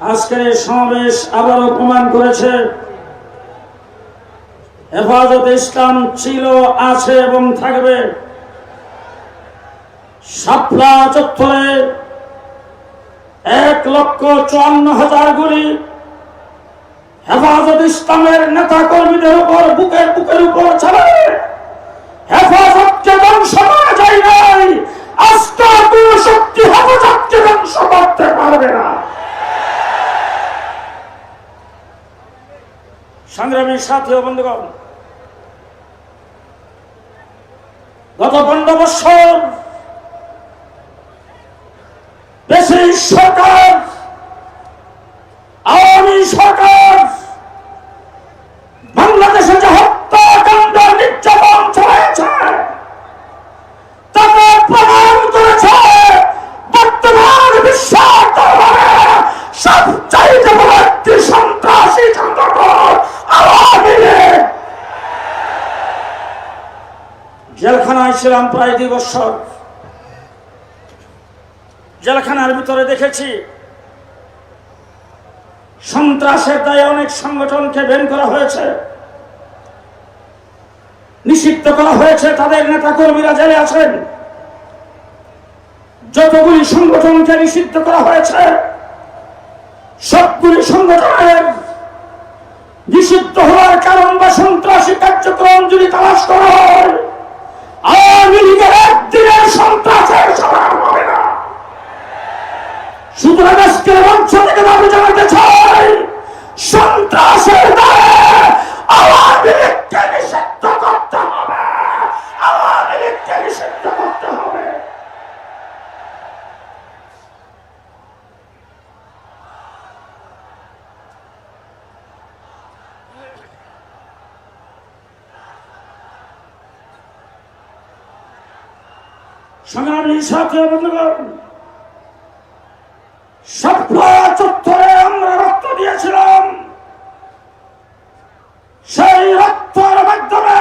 আজকের এই সমাবেশ আবারও প্রমাণ করেছে। হেফাজত ইসলাম ছিল, আছে এবং থাকবে। শাপলা চত্বরে এক লক্ষ চুয়ান্ন হাজার গুলি হেফাজত ইসলামের নেতা কর্মীদের উপর, বুকের বুকের উপর চালাবে হেফাজতকে ধ্বংস করা যায় নাই। আস্থা শক্তি হেফাজতকে ধ্বংস করতে পারবে না। সংগ্রামী সাথী বন্ধুগণ। গত পনেরো বছর দেশের সরকার আওয়ামী সরকার বাংলাদেশে যে হত্যাকাণ্ড নির্যাতন চালাইছে তাকে প্রমাণ করেছে বর্তমান বিশ্বের দরবারে সবচাইতে বড় একটি সন্ত্রাসী সংগঠন আওয়ামী লীগ জেলখানায় ছিলাম প্রায় দুই বছর। জেলখানার ভিতরে দেখেছি, সন্ত্রাসের দায়ে অনেক সংগঠনকে বেন করা হয়েছে। নিষিদ্ধ করা হয়েছে, তাদের নেতা কর্মীরা জেলে আছেন। যতগুলি সংগঠনকে নিষিদ্ধ করা হয়েছে, সবগুলি সংগঠনের নিষিদ্ধ হওয়ার কারণ বা সন্ত্রাসী কার্যক্রম যদি তালাশ করা হয় আওয়ামী লীগের একদিনের সন্ত্রাসের সমাধান হবে না। সুতরাং আজকের মঞ্চ থেকে চাই সন্ত্রাসের দায়ে আওয়ামী লীগকে নিষিদ্ধ করতে হবে আওয়ামী লীগকে নিষিদ্ধ করতে হবে সংগ্রামী সাথী বন্ধুগণ সাপলা চত্বরে আমরা রক্ত দিয়েছিলাম। সেই রক্তের মাধ্যমে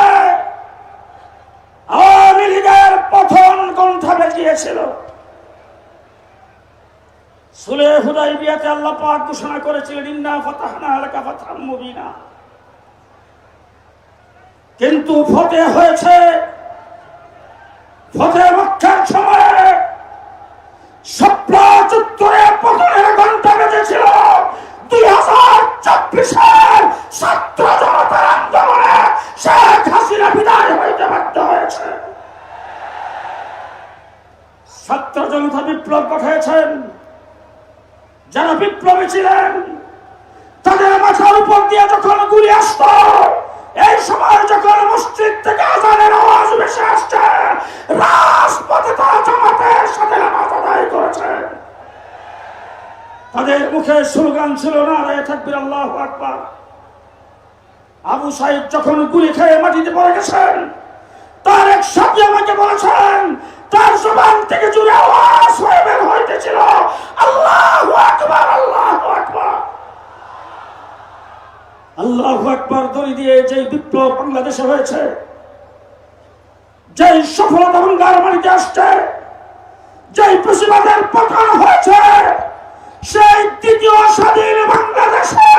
আওয়ামী লীগের পথন কণ্ঠা বেরিয়েছিল সুলে হুদাই বিয়াতে আল্লাহ পাক ঘোষণা করেছিলেন, ইন্না ফাতাহনা আলাকা ফাতহাম মুবিনা। কিন্তু ফতে হয়েছে জনতা বিপ্লব পাঠিয়েছেন যারা বিপ্লবী ছিলেন, তাদের মাথার উপর দিয়ে যখন গুলি আসত, এই সময় যখন মসজিদ থেকে আজানের আওয়াজ ভেসে আসছে রাজপথে তারা জামাতের সাথে নামাজ আদায় করেছে তাদের মুখে স্লোগান ছিল না রে থাকবির আল্লাহ আকবার। আবু সাইদ যখন গুলি খেয়ে মাটিতে পড়ে গেছেন, তার এক সাথী আমাকে বলেছেন, তার জবান থেকে জুড়ে আওয়াজ হয়ে বের হইতেছিল। আল্লাহ আকবার আল্লাহ আকবার। আল্লাহ আকবার দড়ি দিয়ে যে বিপ্লব বাংলাদেশে হয়েছে যে সফলতা বাংলার মাটিতে আসছে যে প্রতিবাদের পতন সেই দ্বিতীয় স্বাধীন বাংলাদেশে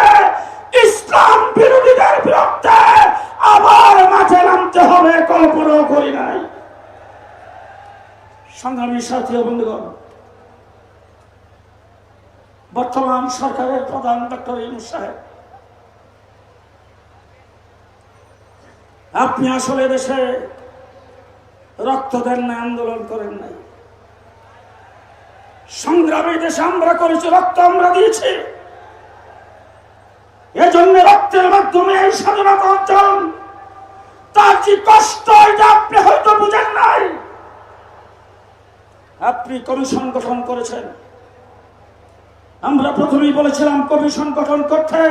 ইসলাম বিরোধীদের বিরুদ্ধে আবার মাঠে নামতে হবে, কল্পনাও করি নাই। সংগ্রামী সাথী বন্ধুগণ, বর্তমান সরকারের প্রধান ডক্টর ইউনুস সাহেব, আপনি আসলে দেশে রক্ত দেন না, আন্দোলন করেন নাই। সংগ্রামী দেশে আমরা করেছি, রক্ত আমরা দিয়েছি। এজন্য রক্তের মাধ্যমে এই স্বাধীনতা অর্জন। তার কি কষ্ট এটা আপনি হয়তো বুঝেন নাই? আপনি কমিশন গঠন করেছেন। আমরা প্রথমেই বলেছিলাম কমিশন গঠন করতে।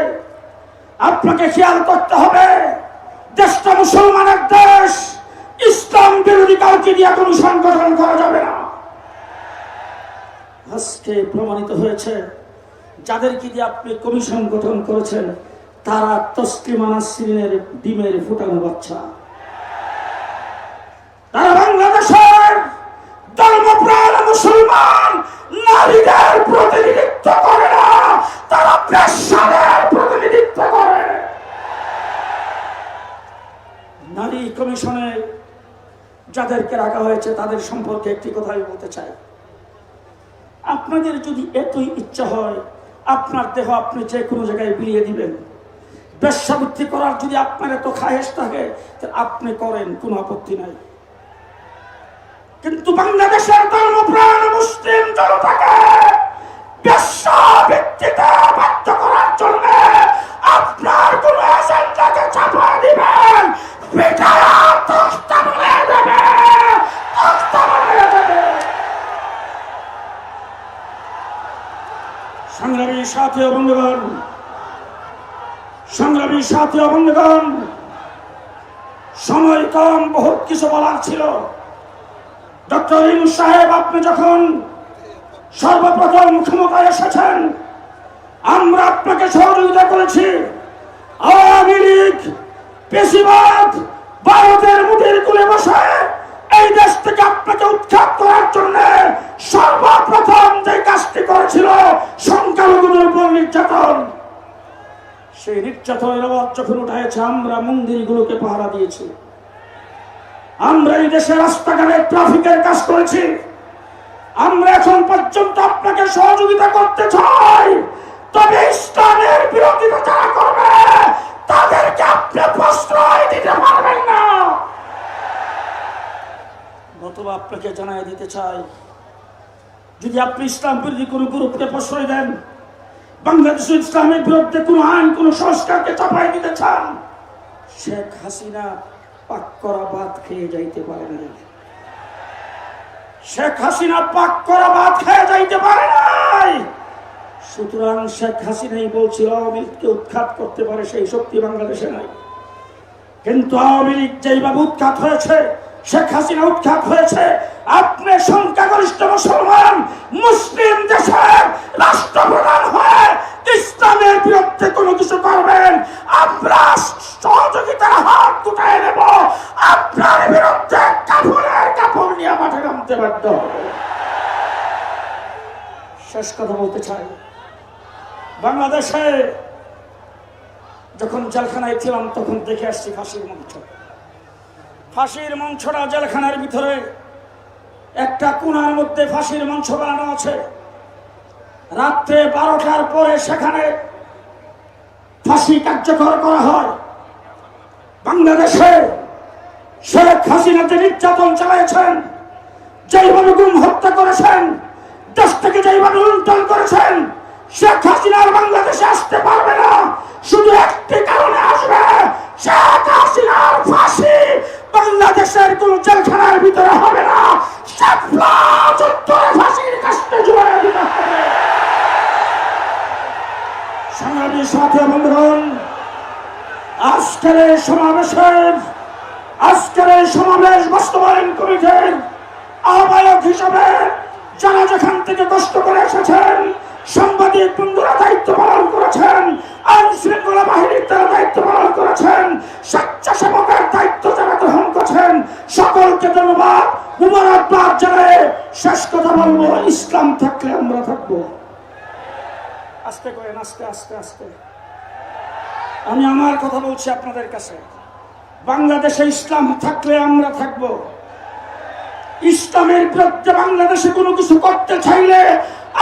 আপনাকে খেয়াল করতে হবে, দেশটা মুসলমানের দেশ। ইসলাম বিরোধী কাউকে দিয়ে কমিশন গঠন করা যাবে না। আজকে প্রমাণিত হয়েছে, যাদেরকে দিয়ে আপনি কমিশন গঠন করেছেন, তারা তসলিমা নাসরিনের ডিমের ফুটানো বাচ্চা। তারা বাংলাদেশের ধর্মপ্রাণ মুসলমান, নারীদের প্রতিনিধিত্ব করে না, তারা পেশাদের প্রতিনিধিত্ব করে। নারী কমিশনে যাদেরকে রাখা হয়েছে, তাদের সম্পর্কে একটি কথা আমি বলতে চাই। আপনাদের যদি এতই ইচ্ছা হয়, আপনার দেহ আপনি যে কোনো জায়গায় বিলিয়ে দিবেন। বেশ্যাবৃত্তি করার যদি আপনার এত খায়েশ থাকে আপনি করেন, কোনো আপত্তি নাই। কিন্তু বাংলাদেশের ধর্মপ্রাণ মুসলিম জনতাকে বেশ্যাবৃত্তিতে বাধ্য করার জন্য আপনার কোন এজেন্ডাকে চাপা দিবেন। সংগ্রামী সাথী বন্ধুগণ, সংগ্রামী সাথী বন্ধুগণ, সময় কম, বহুত কিছু বলার ছিল। ডক্টর ইনু সাহেব, আপনি যখন সর্বপ্রথম ক্ষমতায় এসেছেন, আমরা আপনাকে সহযোগিতা করেছি। আওয়ামী লীগ পেশিবাদ ভারতের মুঠের কুলে বসে এই দেশ থেকে আপনাকে উৎখাত করার জন্য সর্বপ্রথম যে কাজটি করেছিল উপর নির্যাতন। সেই নির্যাতনের আওয়াজ যখন উঠাইছে আমরা মন্দিরগুলোকে পাহারা দিয়েছি। আমরা এই দেশে রাস্তাঘাটে ট্রাফিকের কাজ করেছি। আমরা এখন পর্যন্ত আপনাকে সহযোগিতা করতে চাই। তবে ইসলামের বিরোধিতা যারা করবে, তাদেরকে আপনি প্রশ্রয় দিতে পারবেন না। নতুবা আপনাকে জানাই দিতে চাই, যদি আপনি ইসলাম বিরোধী কোনো গ্রুপকে প্রশ্রয় দেন বাংলাদেশ ইসলামের বিরুদ্ধে কোনো আইন, কোনো সংস্কারকে চাপাই দিতে চান? শেখ হাসিনা পাক করা ভাত খেয়ে যাইতে পারে না শেখ হাসিনা পাক করা ভাত খেয়ে যাইতে পারে নাই। সুতরাং শেখ হাসিনাই বলছিল আওয়ামী লীগকে উৎখাত করতে পারে সেই শক্তি বাংলাদেশে নাই। কিন্তু আওয়ামী লীগ যেইভাবে উৎখাত হয়েছে শেখ হাসিনা উৎখাত হয়েছে। আপনি সংখ্যাগরিষ্ঠ মুসলমান, মুসলিম দেশের রাষ্ট্রপ্রধান হয়ে ইসলামের বিরুদ্ধে কোনো কিছু করবেন, আমরা সহযোগিতার হাত দুটায় নেব। আপনার বিরুদ্ধে কাপড়ের কাপড় নিয়ে মাঠে নামতে বাধ্য। শেষ কথা বলতে চাই। বাংলাদেশে যখন জেলখানায় ছিলাম, তখন দেখে আসছি ফাঁসির মঞ্চ। ফাঁসির মঞ্চটা জেলখানার ভিতরে। একটা কোনার মধ্যে ফাঁসির মঞ্চ বানানো আছে। রাত্রে বারোটার পরে সেখানে ফাঁসি কার্যকর করা হয়। বাংলাদেশে শেখ হাসিনা যে নির্যাতন চালিয়েছেন যেইভাবে গুম হত্যা করেছেন, দেশ থেকে যেইভাবে লুণ্ঠন করেছেন, শেখ হাসিনার বাংলাদেশে আসতে পারবে না। শুধু একটি কারণে আসবে, শেখ হাসিনার ফাঁসি বাংলাদেশের কোন জেলখানার ভিতরে হবে না। আজকের এই সমাবেশের, আজকের এই সমাবেশ বাস্তবায়ন কমিটির আহ্বায়ক হিসাবে যারা যেখান থেকে কষ্ট করে এসেছেন, সাংবাদিক বন্ধুরা থাকলে আমরা থাকব। আস্তে করেন আস্তে আস্তে আস্তে। আমি আমার কথা বলছি আপনাদের কাছে। বাংলাদেশে ইসলাম থাকলে আমরা থাকব। ইসলামের বিরুদ্ধে বাংলাদেশে কোনো কিছু করতে চাইলে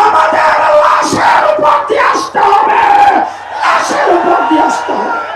আমাদের লাশের উপর দিয়ে আসতে হবে। লাশের উপর দিয়ে আসতে হবে।